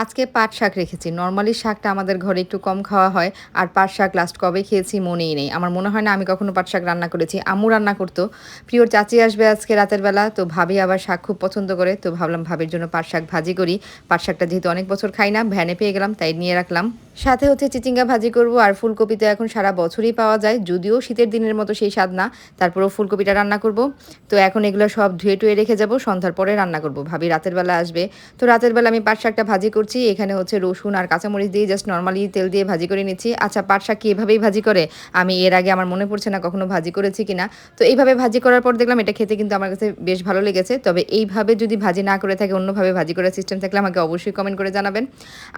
আজকে পাট শাক রেখেছি। নর্মালি শাকটা আমাদের ঘরে একটু কম খাওয়া হয়, আর পাট শাক লাস্ট কবে খেয়েছি মনেই নেই। আমার মনে হয় না আমি কখনো পাট শাক রান্না করেছি। আমু রান্না করতো। প্রিয়র চাচি আসবে আজকে রাতের বেলা, তো ভাবি আবার শাক খুব পছন্দ করে, তো ভাবলাম ভাবির জন্য পাট শাক ভাজি করি। পাট শাকটা যেহেতু অনেক বছর খাই না, ভ্যানে পেয়ে গেলাম, তাই নিয়ে রাখলাম। সাথে হচ্ছে চিচিঙ্গা ভাজি করব আর ফুলকপি তো এখন সারা বছরই পাওয়া যায়, যদিও শীতের দিনের মতো সেই স্বাদ না। তারপরেও ফুলকপিটা রান্না করব। তো এখন এগুলো সব ধুয়ে টুয়ে রেখে যাব, সন্ধ্যার পরে রান্না করব। ভাবি রাতের বেলা আসবে। তো রাতের বেলা আমি পাট শাকটা ভাজি করছি, এখানে হচ্ছে রসুন আর কাঁচামরিচ দিয়ে জাস্ট নর্মালি তেল দিয়ে ভাজি করে নিচ্ছি। আচ্ছা পাট শাক কি এভাবেই ভাজি করে? আমি এর আগে আমার মনে পড়ছে না কখনো ভাজি করেছি কিনা। তো এইভাবে ভাজি করার পর দেখলাম এটা খেতে কিন্তু আমার কাছে বেশ ভালো লেগেছে। তবে এইভাবে যদি ভাজি না করে থাকে, অন্যভাবে ভাজি করার সিস্টেম থাকলে আমাকে অবশ্যই কমেন্ট করে জানাবেন।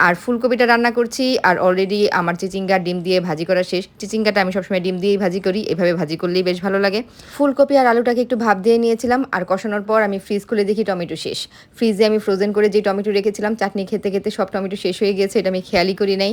আর ফুলকপিটা রান্না করছি আর অলরেডি আমার চিচিঙ্গা ডিম দিয়ে ভাজি করা শেষ। চিচিঙ্গাটা আমি সবসময় ডিম দিয়েই ভাজি করি, এভাবে ভাজি করলেই বেশ ভালো লাগে। ফুলকপি আর আলুটাকে একটু ভাপ দিয়ে নিয়েছিলাম, আর কষানোর পর আমি ফ্রিজ খুলে দেখি টমেটো শেষ। ফ্রিজে আমি ফ্রোজেন করে যে টমেটো রেখেছিলাম, চাটনি খেতে খেতে সব টমেটো শেষ হয়ে গিয়েছে, এটা আমি খেয়ালই করি নাই।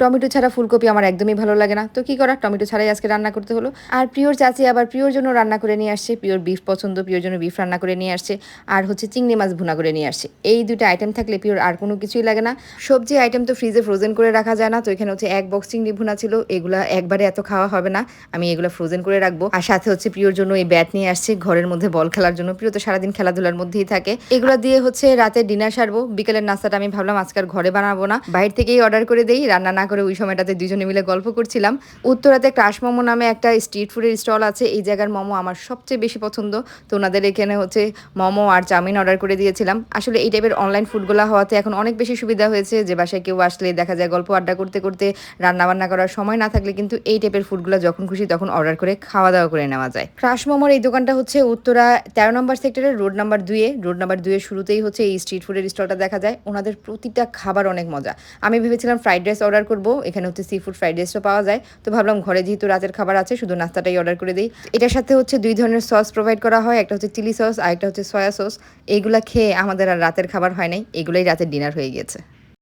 টমেটো ছাড়া ফুলকপি আমার একদমই ভালো লাগে না। তো কি করা টমেটো ছাড়াই আজকে রান্না করতে হলো। আর প্রিয়র চাচি আবার প্রিয়র জন্য রান্না করে নিয়ে আসছে, প্রিয়র বিফ পছন্দ, প্রিয়র জন্য বিফ রান্না করে নিয়ে আসছে, আর হচ্ছে চিংড়ি মাছ ভুনা করে নিয়ে আসছে। এই দুটো আইটেম থাকলে প্রিয়র আর কোনো কিছুই লাগে না। সবজি আইটেম তো ফ্রিজে ফ্রোজেন করে রাখা যায় না, তো এখানে হচ্ছে এক বক্স চিংড়ি ভুনা ছিল, এগুলা একবারে এত খাওয়া হবে না। আমি এগুলো ফ্রোজেন করে রাখব। আর সাথে হচ্ছে প্রিয়র জন্য এই ব্যাট নিয়ে আসছে, ঘরের মধ্যে বল খেলার জন্য। প্রিয় তো সারাদিন খেলাধুলার মধ্যেই থাকে। এগুলো দিয়ে হচ্ছে রাতে ডিনার সারবো। বিকেলের নাস্তাটা আমি ভাবলাম আজকাল ঘরে বানাবো না। বাইরে থেকেই অর্ডার করে দেই। রান্না না করে ওই সময়টাতে দুজনে মিলে গল্প করছিলাম। উত্তরাতে ক্রাশ মোমো নামে একটা স্ট্রিট ফুডের স্টল আছে। এই জায়গার মোমো আমার সবচেয়ে বেশি পছন্দ। তো ওনাদের এখানে হচ্ছে মোমো আর চাউমিন অর্ডার করে দিয়েছিলাম। আসলে এই টাইপের অনলাইন ফুডগুলো হওয়াতে এখন অনেক বেশি সুবিধা হয়েছে। যে বাসায় কেউ আসলে দেখা যায় গল্প আড্ডা করতে করতে রান্না বান্না করার সময় না থাকলে কিন্তু এই টাইপের ফুডগুলো যখন খুশি তখন অর্ডার করে খাওয়া দাওয়া করে নেওয়া যায়। ক্রাশ মোমোর এই দোকানটা হচ্ছে উত্তরা তেরো নম্বর সেক্টরের রোড নাম্বার দুয়ে রোড নাম্বার দুয়ের শুরুতেই হচ্ছে এই স্ট্রিট ফুডের স্টলটা দেখা যায়। ওনাদের প্রতিটা খাবার অনেক মজা। আমি ভেবেছিলাম ফ্রাইড রাইস অর্ডার করব। এখানে হচ্ছে সি ফুড ফ্রাইড রাইসও পাওয়া যায়। তো ভাবলাম ঘরে যেহেতু রাতের খাবার আছে, শুধু নাস্তাটাই অর্ডার করে দিই। এটার সাথে হচ্ছে দুই ধরনের সস প্রোভাইড করা হয়। একটা হচ্ছে চিলি সস আর একটা হচ্ছে সয়া সস এইগুলা খেয়ে আমাদের আর রাতের খাবার হয় নাই। এগুলোই রাতের ডিনার হয়ে গেছে